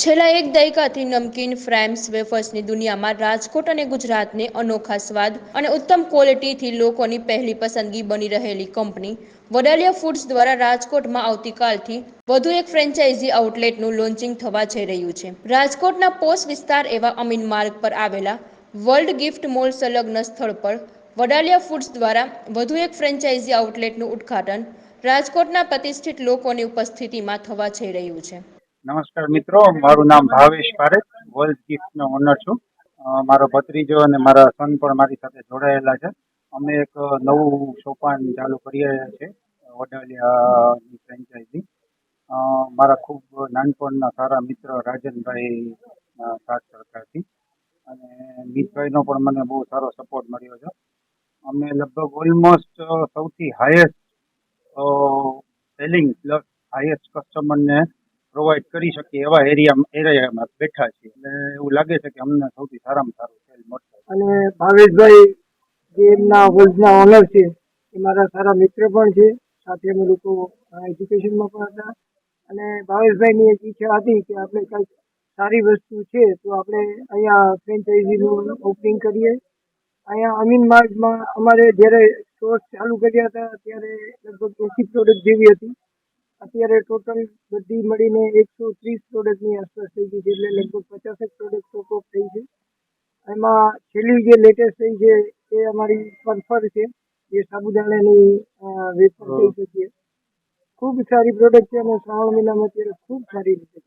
છેલ્લા એક દાયકાથી નમકીન, ફ્રેમ્સ, વેફર્સની દુનિયામાં રાજકોટ અને ગુજરાતને અનોખા સ્વાદ અને ઉત્તમ ક્વોલિટીથી લોકોની પહેલી પસંદગી બની રહેલી કંપની વડાલિયા ફૂડ્સ દ્વારા રાજકોટમાં આવતીકાલથી વધુ એક ફ્રેન્ચાઇઝી આઉટલેટનું લોન્ચિંગ થવા જઈ રહ્યું છે. રાજકોટના પોશ વિસ્તાર એવા અમીન માર્ગ પર આવેલા વર્લ્ડ ગિફ્ટ મોલ સંલગ્ન સ્થળ પર વડાલિયા ફૂડ્સ દ્વારા વધુ એક ફ્રેન્ચાઇઝી આઉટલેટનું ઉદ્ઘાટન રાજકોટના પ્રતિષ્ઠિત લોકોની ઉપસ્થિતિમાં થવા જઈ રહ્યું છે. નમસ્કાર મિત્રો, મારું નામ ભાવેશ પારેખ વર્લ્ડ ગિફ્ટનો ઓનર છું. મારો ભત્રીજો અને મારા સન પણ મારી સાથે જોડાયેલા છે. અમે એક નવું સોપાન ચાલુ કરી રહ્યા છે વડાલિયાની ફ્રેન્ચાઇઝી મારા ખૂબ નાનપણના સારા મિત્ર રાજનભાઈ સાથ સરકારથી. અને મિતભાઈનો પણ મને બહુ સારો સપોર્ટ મળ્યો છે. અમે લગભગ ઓલમોસ્ટ સૌથી હાયેસ્ટ સેલિંગ પ્લસ હાયેસ્ટ કસ્ટમરને પ્રોવાઈડ કરી શકીએ એવા એરિયા એરિયામાં બેઠા છીએ. એટલે એવું લાગે છે કે અમને સૌથી સારામાં સારું સેલ મળશે. અને ભાવેશભાઈ, જે એમના વર્લ્ડના ઓનર છે, એ મારા સારા મિત્ર પણ છે. સાથે અમે લોકો એજ્યુકેશનમાં પણ હતા. અને ભાવેશભાઈની એક ઈચ્છા હતી કે આપણે કંઈક સારી વસ્તુ છે, તો આપણે અહીંયા ફ્રેન્ચાઇઝીનું ઓપનિંગ કરીએ. અહીંયા અમીન માર્ગમાં અમારે જ્યારે સ્ટોર્સ ચાલુ કર્યા હતા, ત્યારે લગભગ એસી પ્રોડક્ટ જેવી હતી. અત્યારે ટોટલ બધી મળીને એકસો ત્રીસ પ્રોડક્ટની આસપાસ થઈ ગઈ છે એટલે લગભગ પચાસેક પ્રોડક્ટ સ્ટોક થઈ છે. એમાં છેલ્લી જે લેટેસ્ટ થઈ છે એ અમારી પર્ફર છે જે સાબુદાણાની વેફર થઈ શકીએ ખૂબ સારી પ્રોડક્ટ છે અને શ્રાવણ મહિનામાં અત્યારે ખૂબ સારી રીતે